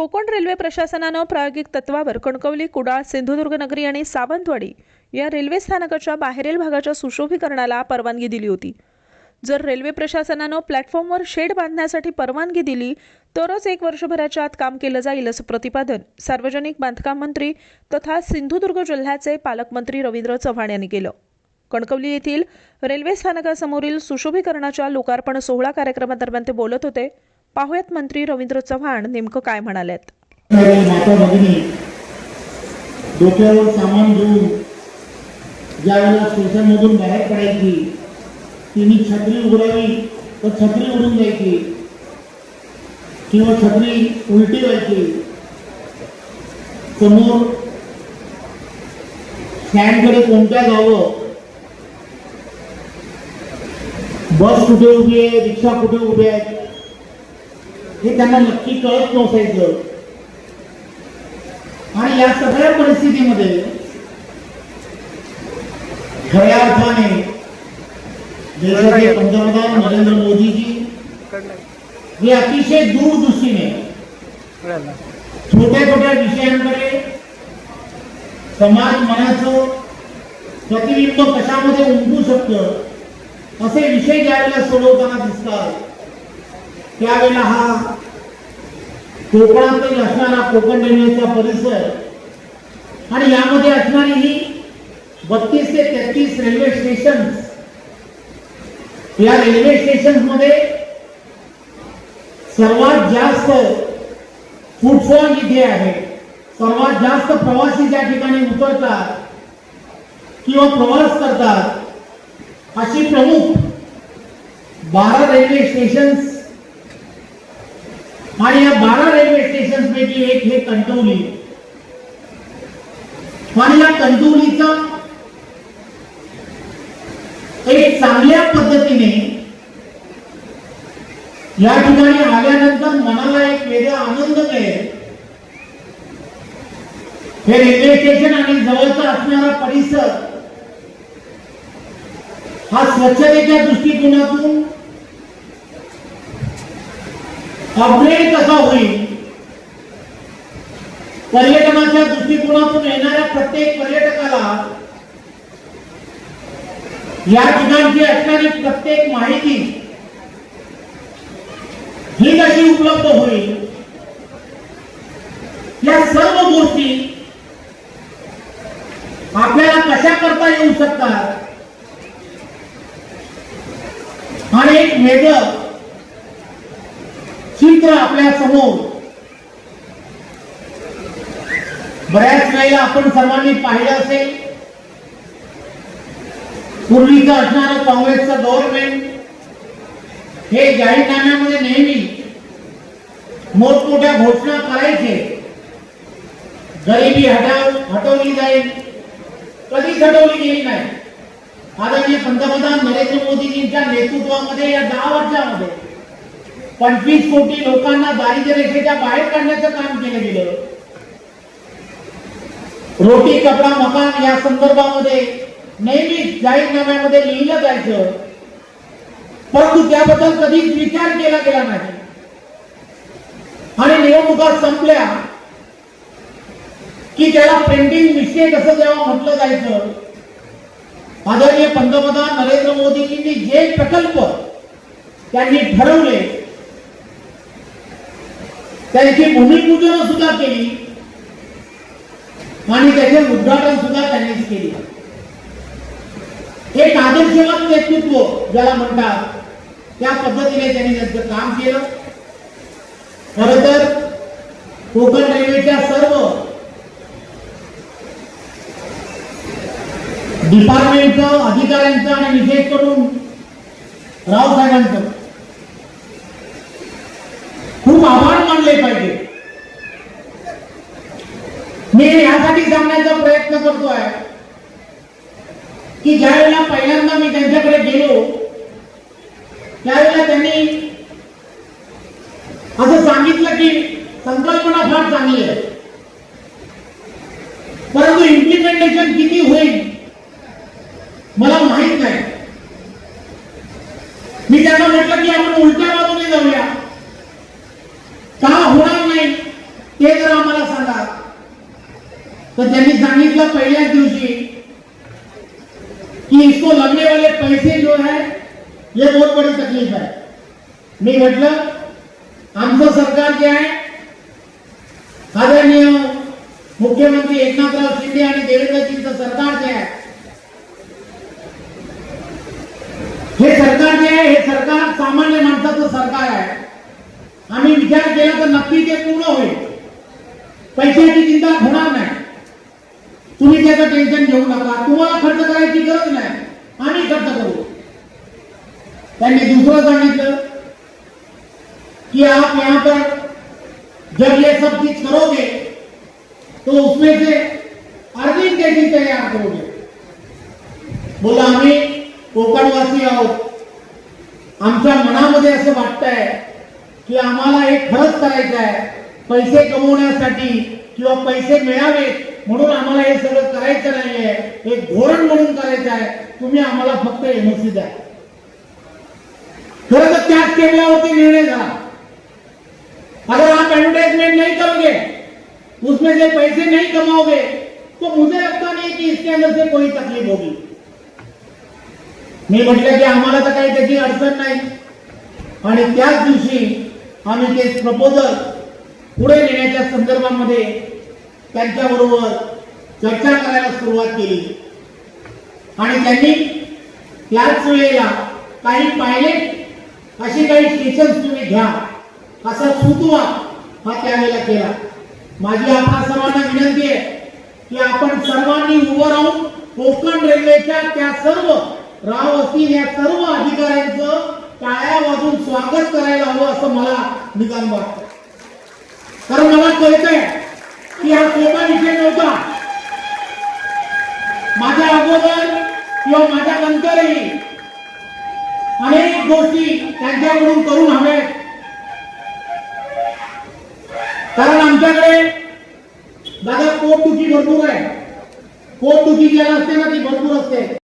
Konkan railway प्रशासनानं प्रायोगिक तत्वावर कणकवली कुडाळ सिंधुदुर्ग नगरी आणि सावंतवाडी या रेल्वे स्थानकाच्या बाहेरील भागाच्या सुशोभीकरणाला परवानगी दिली होती. जर रेल्वे प्रशासनानं प्लॅटफॉर्मवर शेड बांधण्यासाठी परवानगी दिली तरच एक वर्षभराच्या आत काम केलं जाईल असं प्रतिपादन सार्वजनिक बांधकाम मंत्री तथा सिंधुदुर्ग जिल्ह्याचे पालकमंत्री रवींद्र चव्हाण यांनी केलं. कणकवली येथील रेल्वे स्थानकासमोरील सुशोभीकरणाच्या लोकार्पण सोहळा कार्यक्रमादरम्यान ते बोलत होते. पाहुयात मंत्री रवींद्र चव्हाण नेमकं काय म्हणाल्यात माता भगिनी डोक्यावर सामान घेऊन ज्यावेळेला स्टेशनमधून बाहेर पडायची तिने छत्री उघडावी तर छत्री उडून जायची किंवा छत्री उलटी व्हायची. समोर स्टँडकडे कोणत्या जावं बस कुठे उभी आहे? रिक्षा कुठे उभी आहे? हे त्यांना नक्की कळत नसायचं. आणि या सगळ्या परिस्थितीमध्ये खऱ्या अर्थाने देशाचे पंतप्रधान नरेंद्र मोदीजी हे अतिशय दूरदृष्टीने छोट्या छोट्या विषयांकडे समाज मनाचं प्रतिबिंब कशामध्ये उमटू शकतं असे विषय ज्यावेळेला सोडवताना दिसतात त्यावेळेला हा कोकणातील असणारा कोकण रेल्वेचा परिसर आणि यामध्ये असणारी ही बत्तीस ते तेहतीस रेल्वे स्टेशन या रेल्वे स्टेशनमध्ये सर्वात जास्त फुटफॉल इथे आहे. सर्वात जास्त प्रवासी ज्या ठिकाणी उतरतात किंवा प्रवास करतात अशी प्रमुख बारा रेल्वे स्टेशन्स आणि या बारा रेल्वे स्टेशन पैकी एक हे कणकवली आणि या कणकवलीचा एक चांगल्या पद्धतीने या ठिकाणी आल्यानंतर मनाला एक वेगळा आनंद मिळेल. हे रेल्वे स्टेशन आणि जवळचा असणारा परिसर हा स्वच्छतेच्या दृष्टिकोनातून अपग्रेड कसा होईल? पर्यटनाच्या दृष्टिकोनातून येणाऱ्या प्रत्येक पर्यटकाला या ठिकाणची असणारी प्रत्येक माहिती ही कशी उपलब्ध होईल? या सर्व गोष्टी आपल्याला कशा करता येऊ शकतात? आणि एक वेगळं चित्र आपल्या समोर. बऱ्याच वेळेला आपण सर्वांनी पाहिलं असेल नेहमी घोषणा करायचे. गरिबी हटाव, हटवली जाईल. कधीच हटवली नाही. आदरणीय पंतप्रधान नरेंद्र मोदीजींच्या नेतृत्वामध्ये या दहा वर्षामध्ये पंचवीस कोटी लोकांना दारिद्र्य रेषेच्या बाहेर काढण्याचं काम केलं गेलं. रोटी कपडा मकान या संदर्भामध्ये नेहमीच जाहीरनाम्यामध्ये लिहिलं जायचं. परंतु त्याबद्दल कधीच विचार केला गेला नाही. आणि निवडणुका संपल्या की त्याला प्रिंटिंग मिस्टेक असं जेव्हा म्हटलं जायचं आदरणीय पंतप्रधान नरेंद्र मोदीजींनी जे प्रकल्प त्यांनी ठरवले त्यांची भूमिपूजन सुद्धा केली. आणि त्याचे उद्घाटन सुद्धा त्यांनीच केले. एक आदर्शवान नेतृत्व ज्याला म्हणतात त्या पद्धतीने त्यांनी त्यांचं काम केलं. खर तर कोकण रेल्वेच्या सर्व डिपार्टमेंटचं अधिकाऱ्यांचं आणि विशेष करून रावसाहेबांचं खूप पाहिजे. मी यासाठी सांगण्याचा प्रयत्न करतोय की ज्या वेळेला पहिल्यांदा मी त्यांच्याकडे गेलो त्यावेळेला त्यांनी असं सांगितलं की संकल्पना फार चांगली आहे. परंतु इम्प्लिमेंटेशन किती होईल मला माहीत नाही. मी त्यांना म्हटलं की आपण उलट्या बाजूने जाऊया का होणार नाही ते जर आम्हाला सांगा तर त्यांनी सांगितलं पहिल्याच दिवशी कि इसको लगने वाले पैसे जो है ये बहुत बड़ी तकलीफ है मी म्हटलं आमचं सरकार जे आहे आदरणीय मुख्यमंत्री एकनाथराव शिंदे आणि देवेंद्रजींचं सरकार जे आहे हे सरकार जे आहे हे सरकार सामान्य माणसाचं सरकार आहे. आम्ही विचार केला तर नक्की ते पूर्ण होईल. पैशाची चिंता होणार नाही. तुम्ही त्याचं टेन्शन घेऊ नका. तुम्हाला खर्च करायची गरज नाही. आम्ही खर्च करू. त्यांनी दुसरं सांगितलं कि आप यहाँ पर जब ये सब चीज़ करोगे तो उसमें से अर्निंग कैसी तैयार करोगे। बोला, आम्ही कोकणवासी आहोत. आमच्या मनामध्ये असं वाटतंय की आम्हाला हे खरंच करायचं आहे. पैसे कमवण्यासाठी किंवा पैसे मिळावेत म्हणून आम्हाला हे सगळं करायचं नाहीये. हे धोरण म्हणून करायचं आहे. तुम्ही आम्हाला फक्त एमओसी द्या. खरं तर त्याच टेबलावरती निर्णय झाला. अगर आप एडवर्टाइजमेंट नहीं करोगे. उसमें से पैसे नहीं कमाओगे तो मुझे लगता नहीं कि इसके अंदर से कोई तकलीफ होगी. मी म्हटलं की आम्हाला तर काही त्याची अडचण नाही. आणि त्याच दिवशी आम्ही ते प्रपोजल पुढे नेण्याच्या संदर्भामध्ये त्यांच्याबरोबर चर्चा करायला सुरुवात केली. आणि त्यांनी त्याच वेळेला काही पायलट अशी काही स्टेशन तुम्ही घ्या असा सुतवा हा त्यावेळेला केला. माझी आपल्या सर्वांना विनंती आहे की आपण सर्वांनी उभं राहून कोकण रेल्वेच्या त्या सर्व राव असतील या सर्व अधिकाऱ्यांचं टाळ्या वाजून स्वागत करायला हवं असं मला निदान वाटतं. कारण मला कळतंय की हा सोपा विषय नव्हता. माझ्या अगोदर किंवा माझ्या नंतरही अनेक गोष्टी त्यांच्याकडून करून हव्यात. कारण आमच्याकडे दादा पोटदुखी भरपूर आहे. पोटदुखी ज्याला असते ना ती भरपूर असते.